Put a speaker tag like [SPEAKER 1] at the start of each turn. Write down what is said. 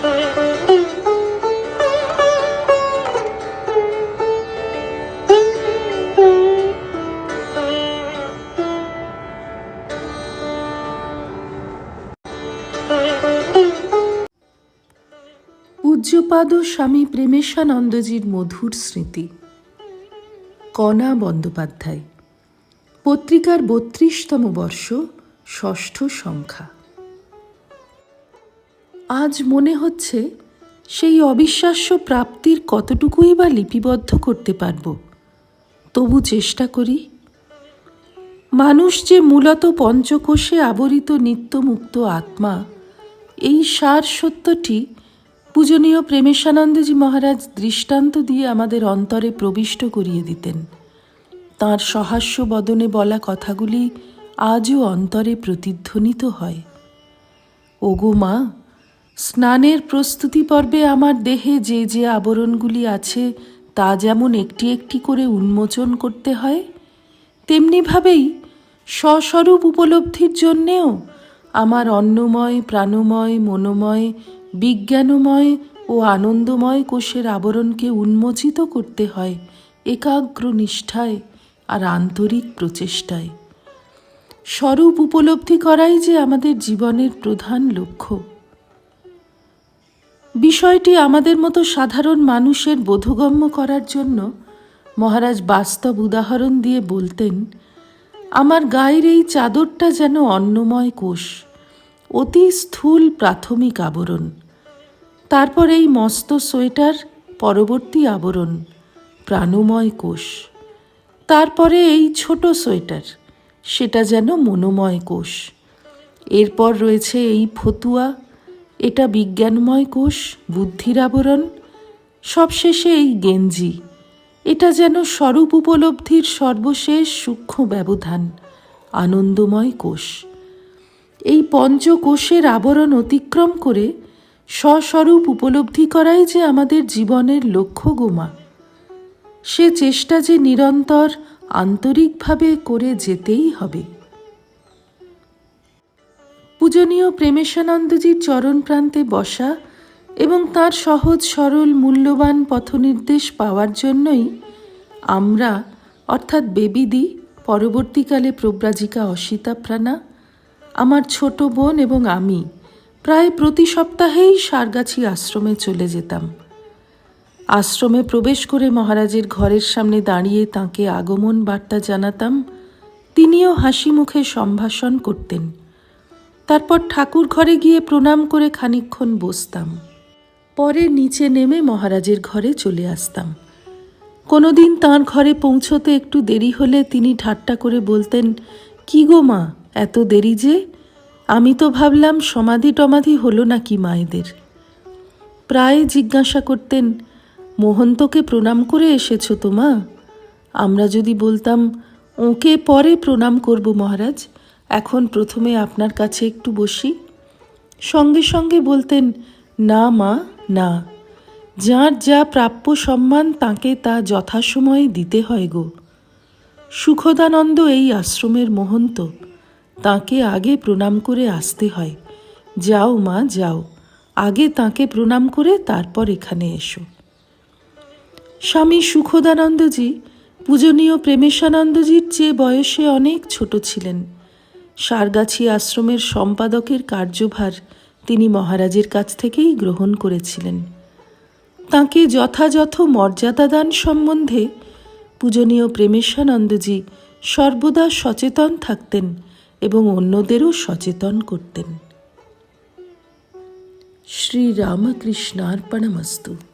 [SPEAKER 1] পূজ্যপাদ স্বামী প্রেমেশানন্দজির মধুর স্মৃতি। কণা বন্দ্যোপাধ্যায়। পত্রিকার বত্রিশতম বর্ষ ষষ্ঠ সংখ্যা। আজ মনে হচ্ছে সেই অবিশ্বাস্য প্রাপ্তির কতটুকুই বা লিপিবদ্ধ করতে পারব। তবু চেষ্টা করি। মানুষ যে মূলত পঞ্চকোষে আবরিত নিত্যমুক্ত আত্মা, এই সার সত্যটি পূজনীয় প্রেমেশানন্দজি মহারাজ দৃষ্টান্ত দিয়ে আমাদের অন্তরে প্রবিষ্ট করিয়ে দিতেন। তাঁর সহাস্য বদনে বলা কথাগুলি আজও অন্তরে প্রতিধ্বনিত হয়। ওগো মা স্নানের প্রস্তুতি পর্বে আমার দেহে যে যে আবরণগুলি আছে, তা যেমন একটি একটি করে উন্মোচন করতে হয়, তেমনিভাবেই স্বস্বরূপ উপলব্ধির জন্যেও আমার অন্নময়, প্রাণময়, মনোময়, বিজ্ঞানময় ও আনন্দময় কোষের আবরণকে উন্মোচিত করতে হয় একাগ্র নিষ্ঠায় আর আন্তরিক প্রচেষ্টায়। স্বরূপ উপলব্ধি করাই যে আমাদের জীবনের প্রধান লক্ষ্য। বিষয়টি আমাদের মতো সাধারণ মানুষের বোধগম্য করার জন্য মহারাজ বাস্তব উদাহরণ দিয়ে বলতেন, আমার গায়ের এই চাদরটা যেন অন্নময় কোষ, অতি স্থূল প্রাথমিক আবরণ। তারপর এই মস্ত সোয়েটার পরবর্তী আবরণ, প্রাণময় কোষ। তারপরে এই ছোট সোয়েটার, সেটা যেন মনোময় কোষ। এরপর রয়েছে এই ফতুয়া এটা বিজ্ঞানময় কোষ, বুদ্ধির আবরণ, সবশেষে এই গেঞ্জি। এটা যেন স্বরূপ উপলব্ধির সর্বশেষ সূক্ষ্ম ব্যবধান, আনন্দময় কোষ। এই পঞ্চকোষের আবরণ অতিক্রম করে স্বস্বরূপ উপলব্ধি করাই যে আমাদের জীবনের লক্ষ্য গোমা। সে চেষ্টা যে নিরন্তর আন্তরিকভাবে করে যেতেই হবে। পূজনীয় প্রেমেশানন্দজির চরণ প্রান্তে বসা এবং তার সহজ, সরল, মূল্যবান পথনির্দেশ পাওয়ার জন্যই আমরা, অর্থাৎ বেবিদি, পরবর্তীকালে প্রব্রাজিকা অসিতা প্রাণা, আমার ছোট বোন এবং আমি প্রায় প্রতি সপ্তাহেই সারগাছি আশ্রমে চলে যেতাম। আশ্রমে প্রবেশ করে মহারাজের ঘরের সামনে দাঁড়িয়ে তাঁকে আগমন বার্তা জানাতাম। তিনিও হাসি মুখে সম্ভাষণ করতেন। তারপর ঠাকুর ঘরে গিয়ে প্রণাম করে খানিকক্ষণ বসতাম। পরে নিচে নেমে মহারাজের ঘরে চলে আসতাম। কোনোদিন তাঁর ঘরে পৌঁছতে একটু দেরি হলে তিনি ঠাট্টা করে বলতেন, কি গো মা, এত দেরি যে? আমি তো ভাবলাম সমাধি টমাধি হলো নাকি মায়েদের? প্রায় জিজ্ঞাসা করতেন, মোহন্তকে প্রণাম করে এসেছ তো মা? আমরা যদি বলতাম, ওকে পরে প্রণাম করব মহারাজ এখন প্রথমে আপনার কাছে একটু বসি। সঙ্গে সঙ্গে বলতেন, না মা, না। যার যা প্রাপ্য সম্মান, তাকে তা যথাসময়ে দিতে হয় গো। সুখদানন্দ এই আশ্রমের মহন্ত। তাকে আগে প্রণাম করে আসতে হয়। যাও মা, যাও। আগে তাকে প্রণাম করে তারপর এখানে এসো। স্বামী সুখদানন্দজি, পূজনীয় প্রেমেশানন্দজির চেয়ে বয়সে অনেক ছোট ছিলেন। সারগাছি আশ্রমের সম্পাদকের কার্যভার তিনি মহারাজের কাছ থেকেই গ্রহণ করেছিলেন। তাঁকে যথাযথ মর্যাদা দান সম্বন্ধে পূজনীয় প্রেমেশানন্দজি সর্বদা সচেতন থাকতেন এবং অন্যদেরও সচেতন করতেন। শ্রীরামকৃষ্ণার্পণমস্তু।